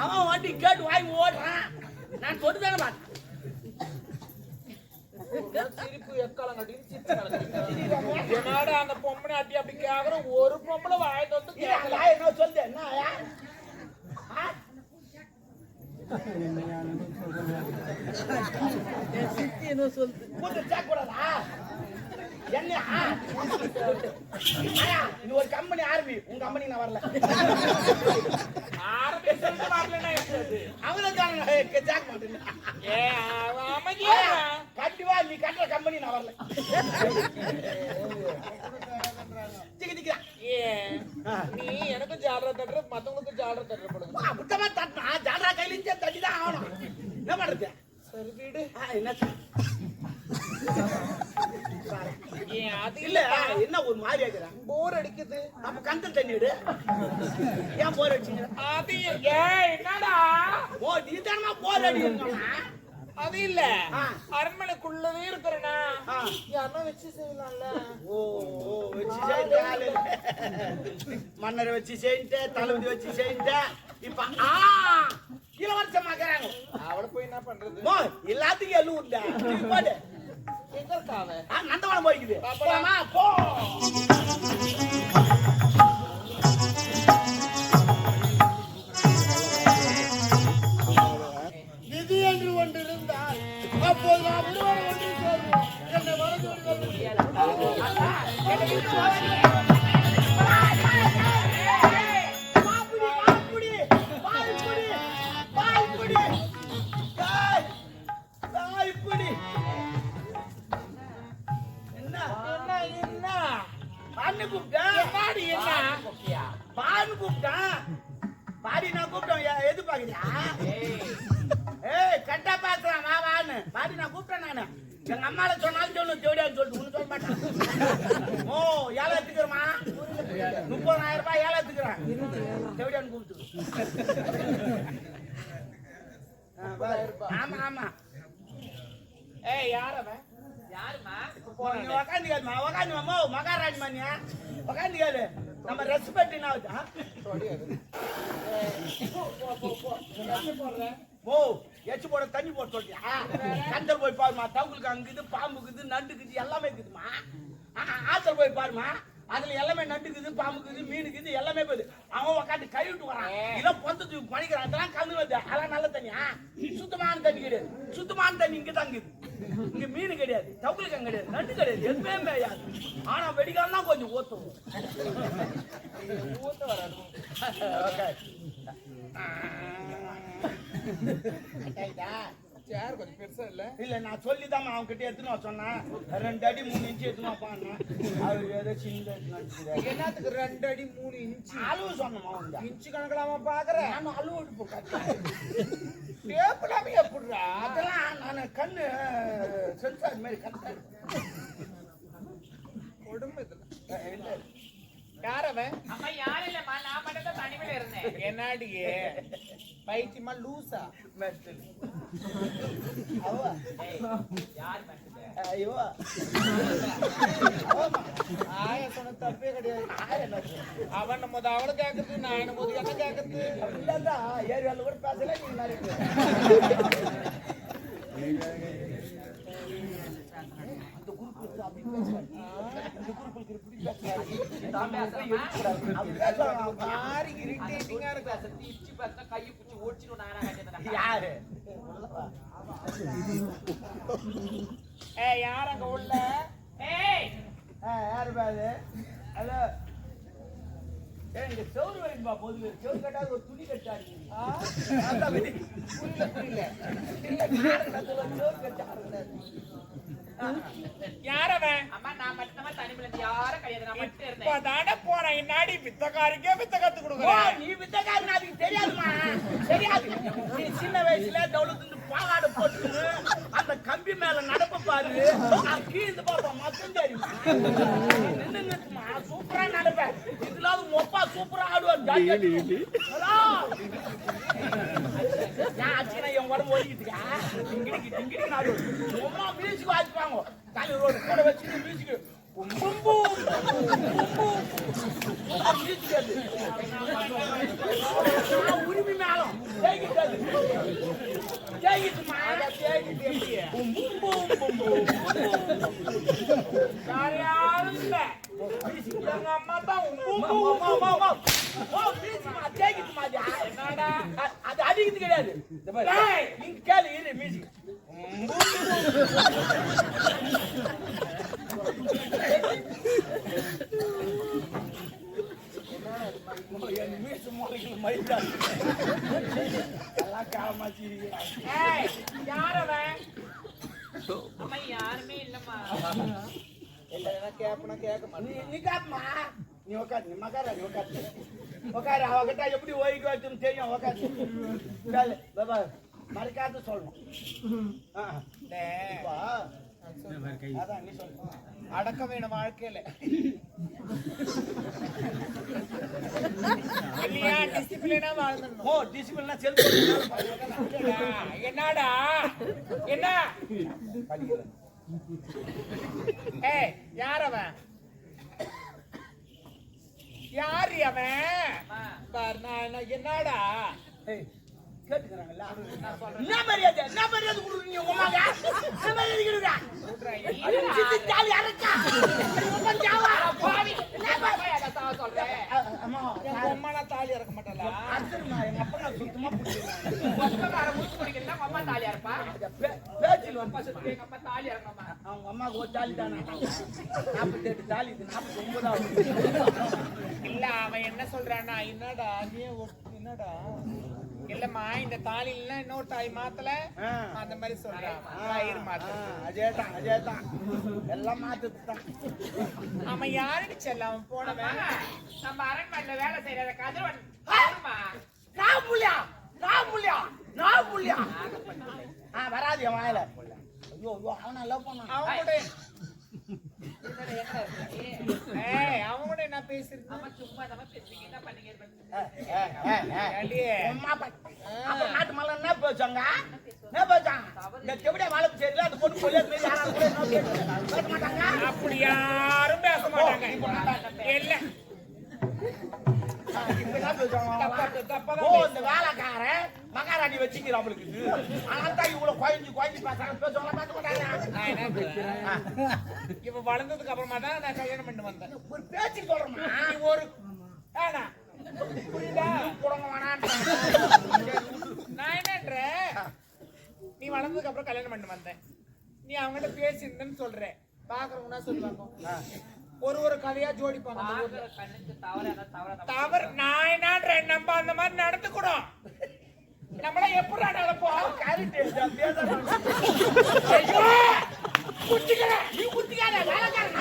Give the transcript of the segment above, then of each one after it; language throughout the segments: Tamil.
அவன் வண்டி கேட்டு வாங்கி ஓடுறான் நான் தொட்டு தானே பார்த்தேன் சிரிப்பு கலக்குறீங்க. என்னடா அந்த பொம்பளை அட்டி அப்படி கேக்குற ஒரு பொம்பளை வாய் வந்து கேட்கல நான் என்ன சொல்லுது என்ன? ஆ? கூத்து சேர்க்கக்கூடாதா? என்னையா? ஆயா, இது ஒரு கம்பெனி ஆரம்பி உங்க கம்பெனி நான் வரல. ஆரம்பிச்சு வரலன்னா எப்படி அவங்களும் சேர்க்க மாட்டேன் ஏ கண்டிப்பா நீ கட்டுற கம்பெனி நான் வரல. நீ எனக்கும் ஜாலரா தட்டுற மத்தவங்களுக்கும் ஜாலரா தட்டுற அப்படித்தமா தட்டினா? ஜாடா கையில இருந்தே தட்டி தான் ஆகணும். என்ன பண்றது? சரி வீடு. என்ன? அது இல்ல இல்ல என்ன ஒரு மாதிரி ஆகுறேன் போர் அடிக்குது. அப்ப கந்தல் தண்ணி விடு ஏன் போர் அடிச்சீங்க? அது ஏ என்னடா? ஓ நீ தானமா போர் அடிக்கணும். அது இல்ல. அரண்மனைக்குள்ளவே இருக்கிறனா. யாருன்னா வச்சு செய்யலாம்ல? ஓ ஓ வச்சு ஆளு. மன்னரை வச்சு செய்யிட்ட தளபதி வச்சு செய்யிட்ட. இப்ப ஆ இளவரசம் மக்கிறாங்க அவளை போய் என்ன பண்றது? மோ எல்லாத்துக்கும் போடு. எங்க இருக்காவ நந்தவனம் போய்க்குது. போலாமா போ. முப்பதாயிரம் ரூபாய் ஏழை எடுத்துக்கிறேன். தேடியான்னு கூப்பிட்டு. ஆமா ஆமா. ஏய் யார் அவன்? யாருமா நீ உக்காந்து கேளுமா உக்காந்து மாமா மகாராணி மணியா உக்காந்து நம்ம ரெஸ்பெக்ட் என்ன ஆ? ஓ எச்சு போட தண்ணி போட சொல்றியா? கந்தல் போய் பாருமா தவுளுக்கு அங்குது பாம்புக்குது நண்டுக்குது எல்லாமே இருக்குதுமா ஆ, ஆ, ஆத்துல போய் பாருமா அதுல எல்லாமே நண்டுக்குது பாம்புக்குது மீனுக்குது எல்லாமே போகுது அவன் உக்காந்து கழுவிட்டு வரான் இதெல்லாம் பொந்தத்து பணிக்கிறான் அதெல்லாம் கலந்து வருது அதெல்லாம் நல்ல தண்ணியா சுத்தமான தண்ணி கிடையாது சுத்தமான தண்ணி இங்க தங்குது இங்க மீன் கிடையாது தவுளுக்கு கிடையாது நண்டு கிடையாது எதுவுமே கிடையாது ஆனா வெடிக்காலாம் கொஞ்சம் ஊத்தும் ஊத்த வராது சேர் கொஞ்சம் பெருசா இல்ல? இல்ல நான் சொல்லிதான் அவன் கிட்ட எடுத்துன்னு சொன்னேன். ரெண்டு அடி மூணு இன்ச்சு எடுத்துன்னு வாப்பான்னு. அவர் ஏதோ சின்ன என்னத்துக்கு ரெண்டு அடி மூணு இன்ச்சு? அளவு சொன்னமா உண்டா இன்ச்சு கணக்கலாமா பாக்குறேன் நானும் அளவு எடுப்பு கட்டேன் டேப்புலாமே எப்படிடா? அதெல்லாம் நான் கண்ணு சென்சார் மாதிரி கட்டேன் கொடுமை இதுல. யார் அவன்? அம்மா யாரும் இல்லம்மா. நான் மட்டும் தான் தனிமையில இருந்தேன். என்னடியே? பைத்தியமா லூசா. மெர்த்தல் ஐயோ. ஆய சொன்ன தப்பே கிடையாது. அவன் நம்ம அவளை கேக்குறது நான் என்ன போது என்ன கேக்குறது இல்லடா ஏரியால கூட பேசல நீங்க சத்தி இச்சி கையை யாரு யார் அங்க உள்ள? யாரு பாரு ஹலோ. இந்த சோறு வைப்பா பொது சோறு கட்டாது ஒரு துணி கட்டாரு புரியல புரியல. சோறு கட்டாரு யார் அவன் அம்மா நான் மட்டும்தான் தனிமையில இருந்து யாரும் கிடையாது. நான் மட்டும் இருந்தேன். இப்பதானே போறேன். இன்னாடி வித்தக்காரிக்கே வித்த கத்து கொடுக்குறேன் நீ வித்தக்காரன் அதுக்கு தெரியாதுமா தெரியாது. நீ சின்ன வயசுல டவுலுக்கு பாவாடை போட்டுக்கின்னு அந்த கம்பி மேல நடப்ப பாரு. கீழ்ந்து பார்ப்பேன். மட்டும் தெரியுமா. நின்னுமா சூப்பரா நடப்பேன். இதுல அது மொப்பா சூப்பரா ஹலோ நான் அச்சுனா என் உடம்பு ஓடிக்கிட்டுக்கா இங்கிடிக்கு இங்கிடிக்கு ஆடுவோம் அம்மா மியூசிக் வாசிப்பாங்க தலை ரோடு கூட வச்சுட்டு மியூசிக் உரிமை மேலும் ஜெயிக்கிட்டாது ஜெயிக்கிட்டுமா யார் யாரும் இல்ல எங்க அம்மா தான் அது அடிக்கிறது கிடையாது. இங்க கேளு இரு மியூசிக் என் மியூசிக் மூலைகள் மறித்தாரு எல்லாம் காலமாச்சு ஏய், யார் அவன்? அம்மா யாருமே இல்லம்மா. கேப்பனா கேட்க மாட்டேன். நீ காட்டுமா நீ உட்காரு நீ மகாரா நீ உட்காரு உட்காரு அவகிட்ட எப்படி ஓய்வு வைக்கணும் தெரியும் உட்காரு கேளு பாபா மறைக்காத சொல்லணும். அதான் நீ சொல்லு. அடக்க வேணும் வாழ்க்கையில. இல்லையா? டிசிப்ளினா வாழ்ந்துடணும். ஓ டிசிப்ளினா இல்லடா, என்னடா? என்ன? ஏய் யார் அவன்? யார் அவன்? என்னடா? கேட்டுக்கிறாங்கல்ல? என்ன மரியாதை என்ன மரியாதை கொடுக்குறீங்க உங்க அம்மாங்க? என்ன மரியாதை கொடுக்குறா? சித்தி ஜாலி ஜாவா. பாவி அம்மா, தாலி இறக்க மாட்டல எங்க அப்பா நான் சுத்தமா அம்மா பேச்சில் எங்க தாலி அவங்க அம்மாவுக்கு ஒரு தாலி தானே நாற்பத்தெட்டு தாலி இது நாற்பத்தி ஒன்பதாவது இல்ல அவன் என்ன சொல்றான்னா என்னடா நீ என்னடா இல்லம்மா இந்த தாலி இல்ல இன்னொரு தாலி மாத்தல. அந்த மாதிரி சொல்றான் கயிறு மாத்தல அதேதான் அதேதான் எல்லாம் மாத்துது தான் அவன் யாருன்னு செல்ல அவன் போனவன். நம்ம அரண்மனையில வேலை செய்யற கதிரவன். நான் புள்ளியா? நான் புள்ளியா? நான் புள்ளியா? ஆ வராது என் வாயில. ஐயோ ஐயோ அவனை லவ் பண்ணான். அவன் கூட என்ன அவன் என்ன பேசிருந்தான் அம்மா சும்மா நம்ம பேசுறீங்க என்ன பண்ணீங்க ஏண்டி? அம்மா பா- அப்புறம் நாட்டு மலை என்ன பேச்சாங்க என்ன பேச்சாங்க இந்த செவிடியா வளர்ப்பு செய்யல அந்த பொண்ணு சொல்லி மீறி யாராவது கூட என்ன பேசுறாங்க? பேச மாட்டாங்க அப்படி யாரும் பேச மாட்டாங்க இல்ல ஓ இந்த வேலைக்காரன் மகாராணி வச்சுக்கிறான் அவளுக்கு ஆனால் தான் இவ்வளவு குழஞ்சு குழஞ்சு பேசுறாங்க பேசுவாங்க மாட்டாங்க வளர்ந்ததுக்கு அப்புறமா தான் நான் கல்யாணம் பண்ணி வந்தேன் ஒரு பேச்சு சொல்றேன் நீ ஒரு புரியுதா புடங்க நான் என்னன்றேன் நீ வளர்ந்ததுக்கு அப்புறம் கல்யாணம் பண்ணி வந்தேன் நீ அவங்ககிட்ட பேசியிருந்தேன்னு சொல்ற பாக்குறவங்க சொல்லுவாங்க ஒரு ஒரு கதையா ஜோடிப்பாங்க தவறு நான் என்னன்றேன் நம்ம அந்த மாதிரி நடந்துக்கணும் நம்மள எப்படி நடப்போம் குட்டிக்கிறேன் நீ குத்திக்காத வேலைக்காரன்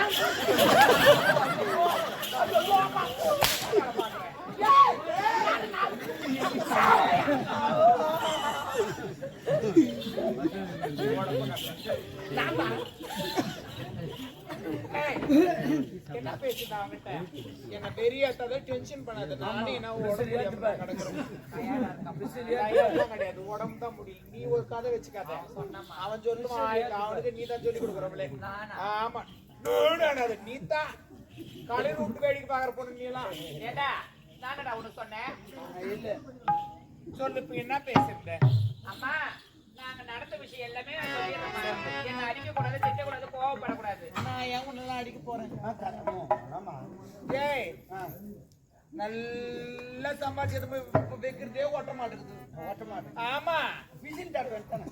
நான் ஏய், பேசுனா அவன்கிட்ட என்ன பெரிய ஏத்தாத டென்ஷன் பண்ணாத நானே என்ன உடம்பு கிடக்குறோம். கிடையாது. உடம்பு தான் முடியல. நீ ஒரு கதை வச்சுக்காத. அவன் சொல்லுவான் அவனுக்கு நீ தான் சொல்லி கொடுக்குறவளே ஆமா. நோடானது நீ தான். காலையில விட்டு வேடிக்கை பாக்குற பொண்ணு நீ எல்லாம். ஏடா நானடா உனக்கு சொன்னேன். இல்ல. சொல்லு இப்ப என்ன பேசுற? அம்மா நாங்க நடந்த விஷயம் எல்லாமே. என்ன அடிக்க கூடாது திட்ட கூடாது கோவப்படக்கூடாது. நான் ஏன் உன்னெல்லாம் அடிக்க போறேன். ஏய் நல்லா சம்பாதிச்சது போய் வைக்கிறதே ஓட்ட மாட்டேங்குது. ஓட்ட மாட்டேன் ஆமா. விசில் டாட் வந்துட்டானே.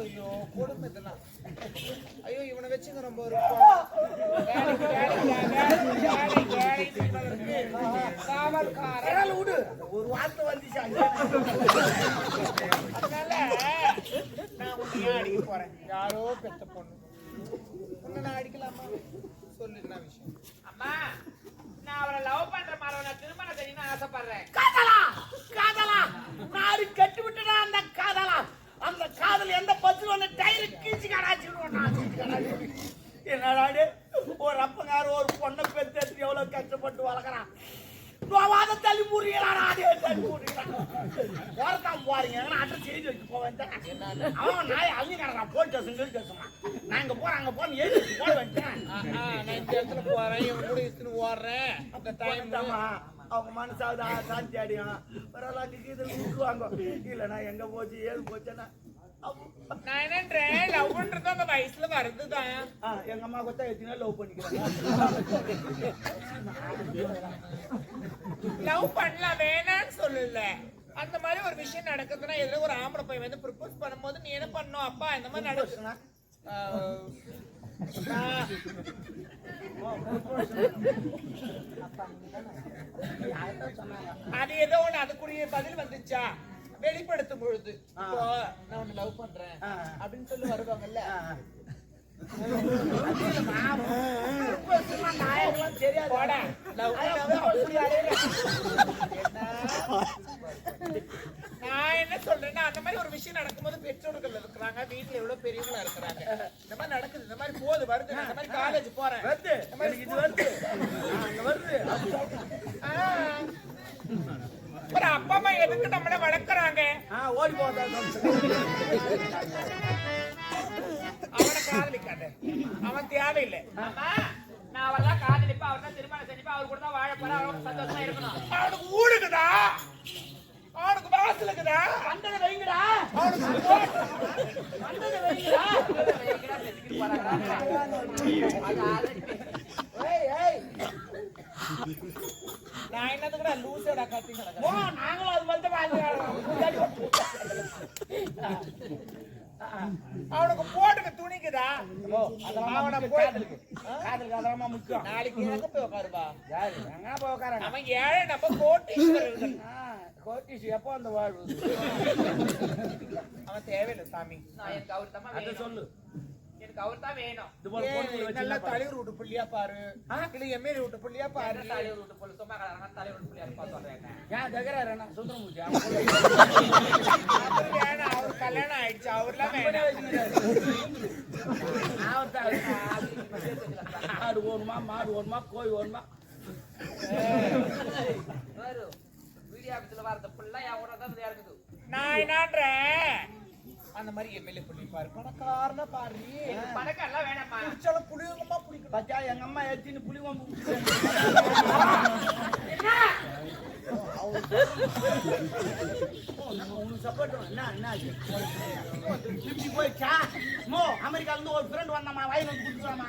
ஐயோ கொடுமை இதெல்லாம். ஐயோ இவனை வச்சுங்க ரொம்ப காவல்காரன். விடு. ஒரு வார்த்தை வந்துச்சு அதனால நான் உன்னை அடிக்க போறேன்? யாரோ பெத்த பொண்ணு. உன்னை நான் அடிக்கலாமா? சொல்லு என்ன விஷயம்? நான் அவரை லவ் பண்ற மாதிரி நான் திருமணம் செய்யணும்னு ஆசைப்படுறேன். காதலா? காதலா? நாரு கட்டி விட்டுடா அந்த காதலா? அந்த காதல் எந்த பத்து வந்து டயர் கீச்சு நான். என்னடா ஒரு அப்பங்கார ஒரு பொண்ணை பெற்று எவ்வளவு கஷ்டப்பட்டு வளர்க்குறான்? நோவாத தள்ளி அதே தள்ளி ஓரத்தான் போறீங்க அட்ரஸ் எழுதி வச்சு போவேன் அவன் நாய் அழிஞ்சுக்கிறான் போலீஸ் ஸ்டேஷன் கீழ் பேசுவான் நான் இங்க போறேன் அங்க போறேன் எழுதி வச்சு போட ஆ, நான் இந்த இடத்துல போறேன் இவன் கூட இத்துன்னு ஓடுறேன். அந்த டைம் அவங்க மனசாவது சாந்தி அடையும். பரவாயில்ல இது விட்டுருவாங்க இல்லைன்னா எங்க போச்சு ஏது போச்சுன்னா நான் என்னன்றேன் லவ்ன்றது அந்த வயசுல வருதுதான் எங்க அம்மா கொத்தா எத்தனை லவ் பண்ணிக்கிறாங்க. லவ் பண்ணலாம் வேணாம்னு சொல்லல. அந்த மாதிரி ஒரு விஷயம் நடக்குதுன்னா எதுல ஒரு ஆம்பளை பையன் வந்து ப்ரப்போஸ் பண்ணும்போது நீ என்ன பண்ணும் அப்பா? இந்த மாதிரி நடக்குதுன்னா அது ஏதோ ஒண்ணு அதுக்குரிய பதில் வந்துச்சா? வெளிப்படுத்தும் பொழுது நான் உன்னை லவ் பண்றேன். அப்படின்னு சொல்லி வருவாங்கல்ல. நான் என்ன சொல்றேன்னா அந்த மாதிரி ஒரு விஷயம் நடக்கும்போது பெற்றோர்கள் இருக்கிறாங்க வீட்டுல எவ்வளவு பெரியவங்களா இருக்கிறாங்க. இந்த மாதிரி நடக்குது இந்த மாதிரி போகுது வருது இந்த மாதிரி காலேஜ் போறேன். வருது. எனக்கு இது வருது. வருது. ஒரு அப்பா அம்மா எதுக்கு நம்மள வளர்க்கறாங்க? ஓடி போதா அவனை காதலிக்காத. அவன் தேவையில்லை. நான் அவரெல்லாம் காதலிப்பா அவர் தான் திருமணம் செஞ்சுப்பா அவர் கூட தான் வாழ போறேன் அவரோட சந்தோஷமா இருக்கணும். அவனுக்கு ஊடுக்குதா அவனுக்கு வாசல் இருக்குதா வந்ததை வைங்கடா. அவனுக்கு வந்ததை வைங்கடா. ஏய் ஏய். நான் என்னதுக்குடா லூசடா கத்தி ஓ நாங்களும் அது வந்து அவனுக்கு போட்டுக்க துணிக்குதா? அவனை போய் காதலுக்கு. காதலுக்கு அதெல்லாம் முக்கியம். நாளைக்கு எங்க போய் உட்காருவா யாரு? எங்க போய் உட்காராங்க அவன் ஏழை நம்ம கோட்டீஸ்வரர்கள் கோட்டிஸ் எப்போ அந்த வாழ்வு? அவன் தேவையில்லை சாமி. நான் எனக்கு அவர் தான் அதை வேணும். சொல்லு. எனக்கு அவர் தான் வேணும். இது போல பொண்ணு ஏய், வச்சு நல்லா தலைவர் விட்டு புள்ளியா பாரு. இல்ல எம்ஏலி விட்டு புள்ளியா பாரு. தலைவர் விட்டு போல சும்மா கலரான தலைவர் விட்டு புள்ளியா இருப்பா சொல்றேன் ஏன் தகராறு என்ன சுந்தரமூர்த்தி அவர் வேணாம் அவர் கல்யாணம் ஆயிடுச்சு அவர்லாம் வேணாம். ஆடு ஓடுமா மாடு ஓடுமா கோழி ஓடுமா? வீடியோ ஆபீஸ்ல வரது ஃபுல்லா என் கூட தான் இருக்குது நான் என்னன்றேன்? அந்த மாதிரி எம்எல்ஏ புள்ளி பாரு பணக்காரனா பாரு. பணக்கம் எல்லாம் வேணாம்மா. பிடிச்சாலும் புளியங்கமா பிடிக்கணும் பச்சா எங்க அம்மா போயிடுச்சா மோ அமெரிக்கால இருந்து ஒரு ஃப்ரெண்ட் வந்தாமா வயல் வந்து கொடுத்துறாமா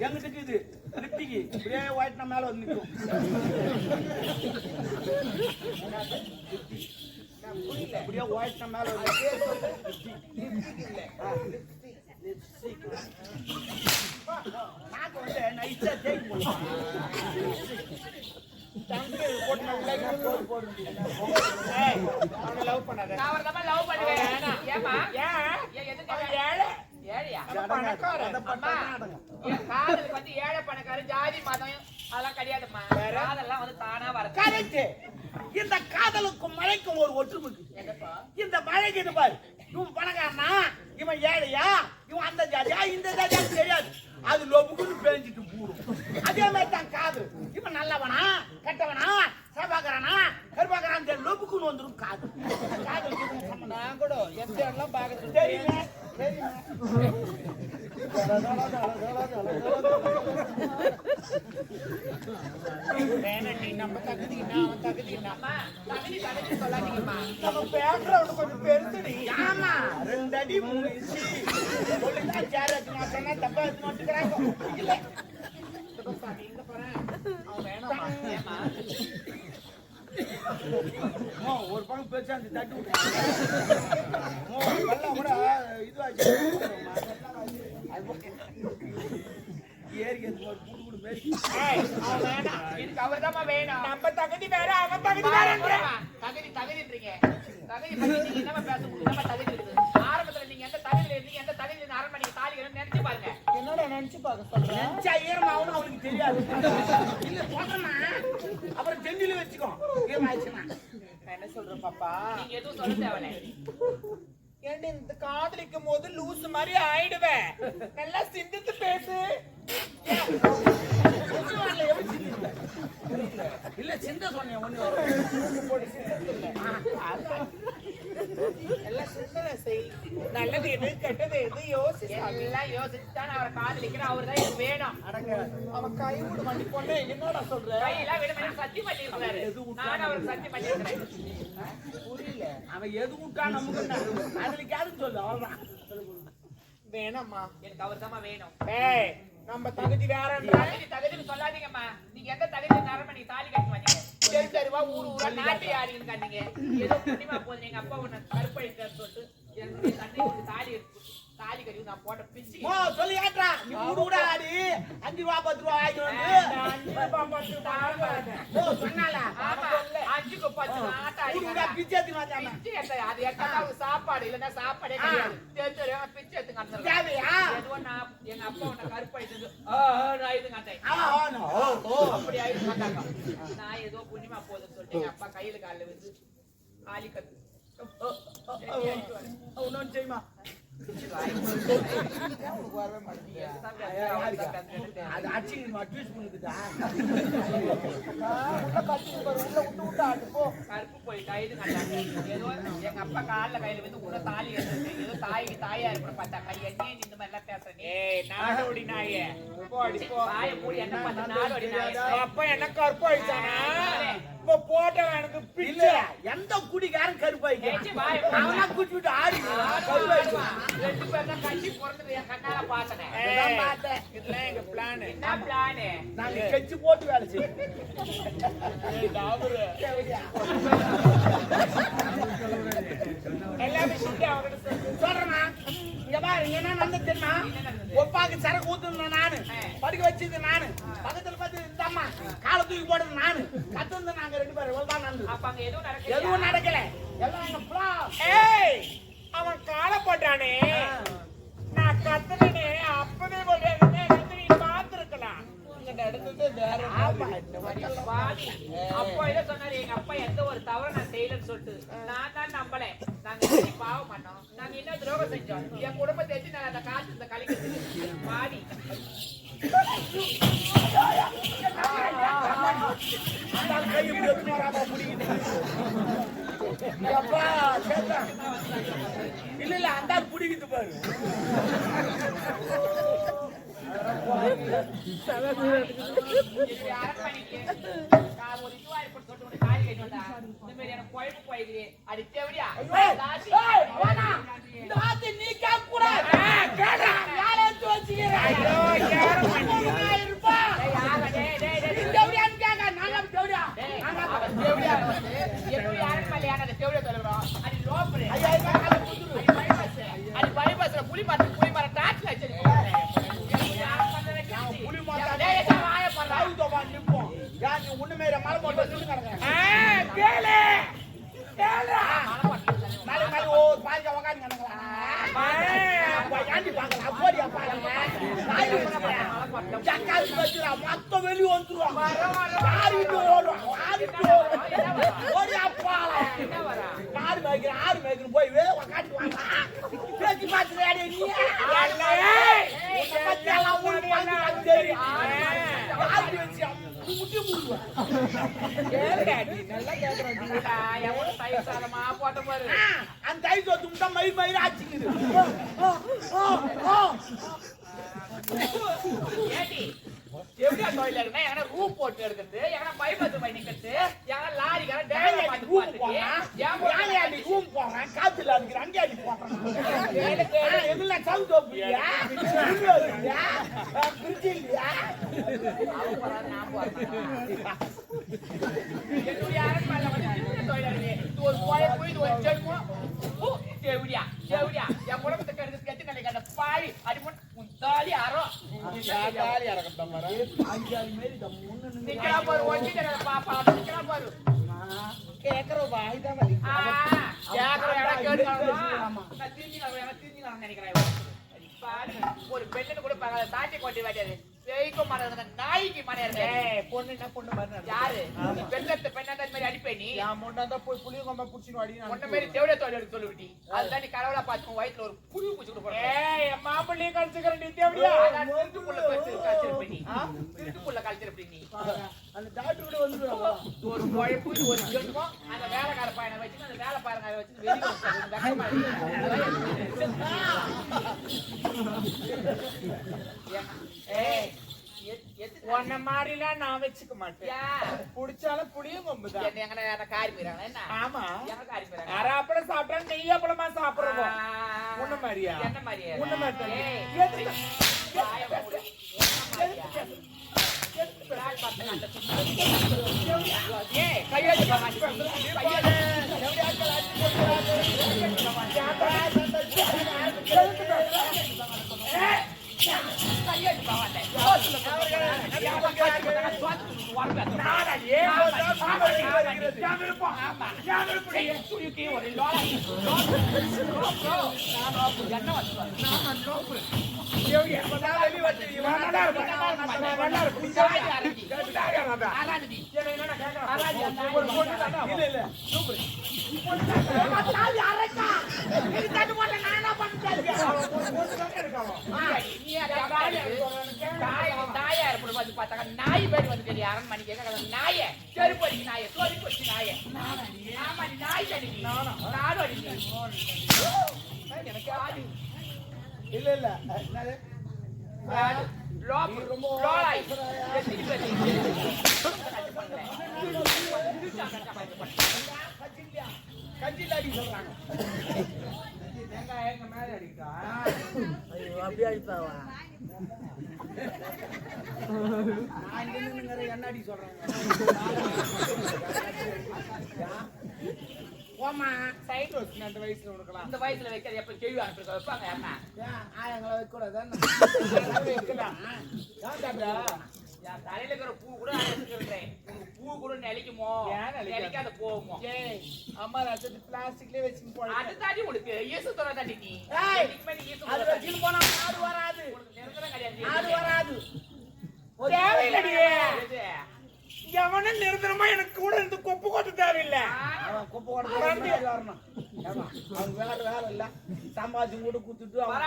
எங்கிட்ட இது? லிப்டிக்கு. இப்படியே ஒயிட் நம்ம மேல வந்து நிற்கும் இப்படியே ஒயிட் நம்ம மேல ஏழை பணக்காரன் ஜாதி மதம் அதெல்லாம் கிடையாதும்மா. காதெல்லாம் வந்து தானா வர கரெக்ட் இந்த காதலுக்கும் மழைக்கும் ஒரு ஒற்றுமை இந்த மழைக்கு இது பாரு. இவன் பணக்காரனா? இவன் ஏழையா? இவன் அந்த ஜாதியா? இந்த ஜாதியா தெரியாது. அது லொபுக்குன்னு பேஞ்சிட்டு போடும் அதே மாதிரி தான் காதல். இவன் நல்லவனா? கெட்டவனா? சேவாக்கறானா கருப்பாக்கறான் லொபுக்குன்னு வந்துடும் இதுக்கும் சம்மந்தம் நான் கூட எந்த எல்லாம் பார்க்க தெரியுமே? தெரியுமே? வேணாண்டி நம்ம தகுதினா அவன் தகுதினா தகுதி தகுதி சொல்லாதீங்கம்மா நம்ம பேக்ரவுண்ட் கொஞ்சம் பெருசுடி ஆமா ரெண்டு அடி மூணு இன்ச்சு சொல்லிட்டா சேர் எடுத்து தப்பா எடுத்து மாட்டுக்கிறாங்க இல்ல அவன் வேணாமா ஒரு பக்கம் பெருசா அந்த தட்டி விட்டு கூட இதுவாச்சு எனக்கு அவர் வேணும் நம்ம தகுதி வேற அவன் தகுதி வேற தகுதி தகுதின்றீங்க தகுதி பத்தி என்ன பேச முடியும் தகுதி இருக்குது ஆரம்பத்துல நீங்க எந்த தகுதியில இருந்தீங்க எந்த தகுதியில அரை மணிக்கு தாலி நினைச்சு பாருங்க என்னடா நினைச்சு பார்க்க சொல்றேன் நினைச்சு தெரியாது இல்ல போட்டோம்னா அப்புறம் டெண்டில என்ன சொல்றேன் பாப்பா? நீங்க எதுவும் சொல்ல தேவையில்லை. ஏண்டி இந்த காதலிக்கும் போது லூசு மாதிரி ஆயிடுவேன் நல்லா சிந்தித்து பேசு. இல்ல சிந்த சொன்னேன் ஒண்ணு. எல்லாம் சிந்தனை செய் நல்லது எது கெட்டது எது யோசி எல்லாம் யோசிச்சு தான் அவரை காதலிக்கிறேன் அவர் தான் எனக்கு வேணும் அவன் கை விடு வண்டி பொண்ணு என்னடா சொல்ற கையெல்லாம் விட மாட்டேன் சத்தியம் பண்ணிருக்கிறாரு நானும் அவருக்கு சத்தியம் பண்ணிருக்கிறேன் புரியல அவன் எது விட்டா நமக்கு சொல்லு வேணாம்மா எனக்கு அவர் தான் வேணும் ஏய் நம்ம தகுதி வேற தகுதி தகுதின்னு சொல்லாதீங்கம்மா. நீங்க எந்த தகுதி நேரமா நீங்க தாலி கட்டி வந்தீங்க தெரு தெருவா ஊர் ஊரா நாட்டு யாரின்னு கண்டீங்க ஏதோ புண்ணியமா போகுது. எங்க அப்பா உன்னை கருப்பழித்தார் சொல்லிட்டு என்னுடைய தந்தை ஒரு தாலி எடுத்து தாலி கட்டி நான் போட்ட பிச்சு ஓ சொல்லி ஏற்றா நீ கூட ஆடி அஞ்சு ரூபா பத்து ரூபா ஆகி வந்து ஓ சொன்னால ஆமா அஞ்சுக்கு பத்து நாட்டை ஊடு கூட அடிக்கிறான். பிச்சை பிச்சை எடுத்த அது அவங்க சாப்பாடு இல்லைன்னா சாப்பாடே கிடையாது பிச்சை எடுத்து கட்டுறது தேவையா நான் எங்க அப்பா ஆ, ஆ, நோ. ஓ ஓ அப்படி மாட்டாங்க. நான் ஏதோ புண்ணியமா போகுதுன்னு சொல்லிட்டு அப்பா கையில காலில் வந்து ஆலி வரேன். இன்னொன்னு செய்யுமா அது அடிச்சு அட்வைஸ் பண்ணுக்குதா கருப்பு ஏதோ எங்க அப்பா கால்ல கையில வந்து உள்ள தாலி எடுத்து ஏதோ தாய்க்கு தாயா இருக்கணும் பார்த்தா கை நீ இந்த மாதிரி எல்லாம் பேசுற நாடோடி நாயே போ மூடி என்ன பார்த்து நாடோடி நாயே. என்ன கருப்பு ஆயிடுச்சானா இப்ப போட்டவன் எனக்கு பிச்சை. எந்த குடிகாரன் கருப்பாய்க்கு? அவனா குடிச்சு விட்டு ஆடி ரெண்டு பேரும் தான் கட்சி பிறந்தது என் கண்ணால பார்த்தேன். இதெல்லாம் எங்க பிளான். என்ன பிளானு? நாங்க கெச்சு போட்டு வேலை செய்வோம். எல்லா விஷயத்தையும் அவர்கிட்ட சொல்றேனா இங்க பாரு என்ன நடந்தது தெரியுமா? ஒப்பாக்கு சரக்கு ஊத்துனேன் நானு. படுக்க வச்சது நானு. பக்கத்துல பார்த்து இந்த அம்மா காலை தூக்கி போடுறது நானு. கத்து நாங்க ரெண்டு பேரும் இவ்வளவுதான் நடந்தது அப்ப அங்க எதுவும் நடக்கல. எதுவும் நடக்கல. எல்லாம் எங்க plan. ஏய் அவன் காலை போட்டானே. நான் கத்துனே அப்பவே மாதிரி. எல்லாம் பாவி. அப்பா ஏதோ சொன்னாரு எங்க அப்பா எந்த ஒரு தவறு நான் செய்யலன்னு சொல்லிட்டு. நான் தான் நம்பல. ஏய், ஏய், வேணாம். இந்த வார்த்தை நீ கேட்க கூடாது யாரும் எப்படி தேவடியா வந்து அந்த தேவடியா சொல்லுறோம் அது லோப்பரு ஐயா அது bypass. புலி மரத்து- புலி மரம் டார்ச்ல வச்சிருக்கோம். புலி மேல மலை போட்டு கேளு மேல மேல ஓ பாதிக்க உக்காந்து கிடக்குறா. அப்பா, ஏன்டி போடியா பாருங்க. வாய் வச்சுக்கிறேன். ஜக்காத்து வச்சுக்கிறா. வந்துருவான். ஓடுவான்? ஓடியா மேய்க்கிறேன், போய் வே, உக்காந்து வாங்க. நீ? தெரியும். முட்டி நல்லா எவ்வளவு தயிர் சாதமா போட்ட பாரு. அந்த தை சொத்து முட்டா மயிர் மயிர் ஆச்சுக்குது. எப்படியா தொழில் இருக்குன்னா, எங்கனா room போட்டு எடுக்கிறது, எங்க bypass பண்ணி நிக்கிறது, எங்கனா லாரிக்கான driver யானையாடி பார்த்து பார்த்துட்டு, போறேன். காத்துல அடிக்கிற அங்கேயாடி போறேன். ஆ, எதுல சவுண்ட் வைப்பியா? window இல்லையா? நான் பாரு. கேக்குற வாய்தான் வலி ஆ, கேக்குற இடம் திரும்பிக்கலாம்னு நினைக்கிறேன் ஒரு பெண்ணுன்னு கூட சாட்சி கொண்டு வாட்டியாது பேய்க்கும் மரம் நாய்க்கு மரம் ஏய், பொண்ணு பொண்ணு நடந்து. யாரு? பெண்ணத்தை பெண்ணா அந்த மாதிரி அடிப்பே நீ? என் முன்னா தான் போய் புளிய கொம்ப வாடி நான் உன்ன மாதிரி தேவடைய தொழில் எடுக்க சொல்லி விட்டி அதுதான் நீ கடவுளா பார்த்து உன் வயித்துல ஒரு புழு பூச்சி கூட போடுற. ஏய், என் மாப்பிள்ளையும் கழிச்சுக்கிறேன் நீ தேவடியா? திருட்டுக்குள்ள கழிச்சு- கழிச்சிருப்ப நீ. திருட்டுக்குள்ள கழிச்சிருப்ப நீ. அந்த டாக்டர் கூட வந்து ஒரு குழப்பு ஒரு ஜென்மம் அந்த வேலைக்கார பையனை வச்சு அந்த வேலை பாருங்க வச்சு வெளியே உன்னை மாதிரிலாம் நான் வச்சுக்க மாட்டேன்? புடிச்சாலும் புளிய கொம்பு தான். காரி போயிறாங்க ஆமா. எங்க காரி போயிறாங்க. யாரா அப்பளம் சாப்பிட்டா நெய் அப்பளமா சாப்பிடுறோம் உன்ன மாதிரியா? என்ன மாதிரியா? உன்ன மாதிரி தான். ஏய், எதுக்கு? நான் லோப்பு. என்ன வச்சுக்கோ? தேவடியா? நான் வெளிய வந்து இவன் நல்லா இருப்பான். நான் நல்லா இருப்பேன். இந்த ஆளு நாய் பேர் வந்து தெரியும் அரண்மனை கேட்க நாய செருப்பு அடிக்கு நாய சொருப்பு அடிச்சு நாய நாய் அடிக்கி நானும் அடிக்கி எனக்கு ஆடி இல்ல இல்ல. அப்படியே அடிப்பாவா நான் இங்க நின்னுங்கிற என்ன அடி சொல்றாங்க போமா சைடு வச்சு அந்த வயசுல உனக்கலாம் இந்த வயசுல வைக்கிறது எப்ப கேள்வி வைப்பாங்க அம்மா ஆயங்களை வைக்க கூடாது வைக்கலாம்? தலையில இருக்கிற பூ கூட அழைச்சிருக்கிறேன் பூ கூட நிலைக்குமோ நிலைக்காது? போகுமோ? அம்மா ரசத்து பிளாஸ்டிக்லயே வச்சுன்னு போய் அது தாண்டி உனக்கு இயேசு தொலை தாண்டி நீ அது. வச்சுன்னு போனா ஆடு வராது. ஆடு வராது. தேவையில்லடி. எது? எவனும் நிரந்தரமா எனக்கு கூட இருந்து கொப்பு கொட்ட தேவையில்லை. குப்பை ஓட வரணும் ஏமா அவன் வேற வேலை இல்ல. சம்பாதிச்சு கூட குத்துட்டு அவங்க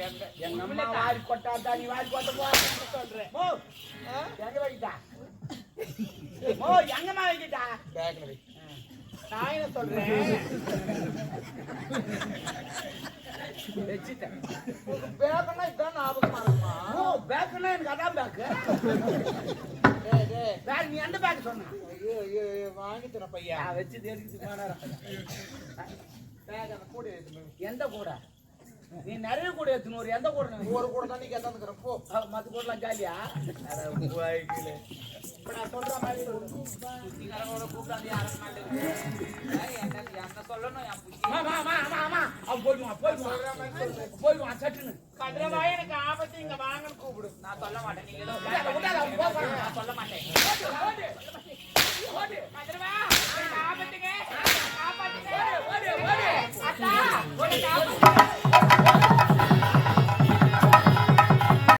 எங்க எங்க அம்மா வாரி கொட்டாதா? நீ வாரி கொட்ட போற சொல்றேன். மோ. எங்க வைக்கிட்டா மோ எங்கம்மா வைக்கிட்டா நான் என்ன சொல்றேன்? வச்சுட்டேன். பேக்கனா இதான் ஞாபகமா இருக்குமா? ஓ பேக்குன்னா எனக்கு அதான் பேக்கு. பேக் நீ எந்த பேக் சொன்ன. வாங்கி தரேன் பையா. வச்சு தேடிக்கிட்டு பேக் அந்த கூட. எந்த கூட? நீ நிறைய கூட எடுத்துன்னு ஒரு எந்த கூட ஒரு கூட தான் நீ கேட்டாந்துக்கிறேன் போ. மத்த கூடலாம் ஜாலியா? இப்ப நான் சொல்ற மாதிரி கூப்பிடாது என்ன சொல்லணும் போயிடுவான் போயிடுவான் போயிடுவான் சட்டுன்னு. கதிரவா எனக்கு ஆபத்து இங்க வாங்கன்னு கூப்பிடு. நான் சொல்ல மாட்டேன் நீங்க. நான் சொல்ல மாட்டேன். ஆபத்துங்க. காப்பாத்துங்க.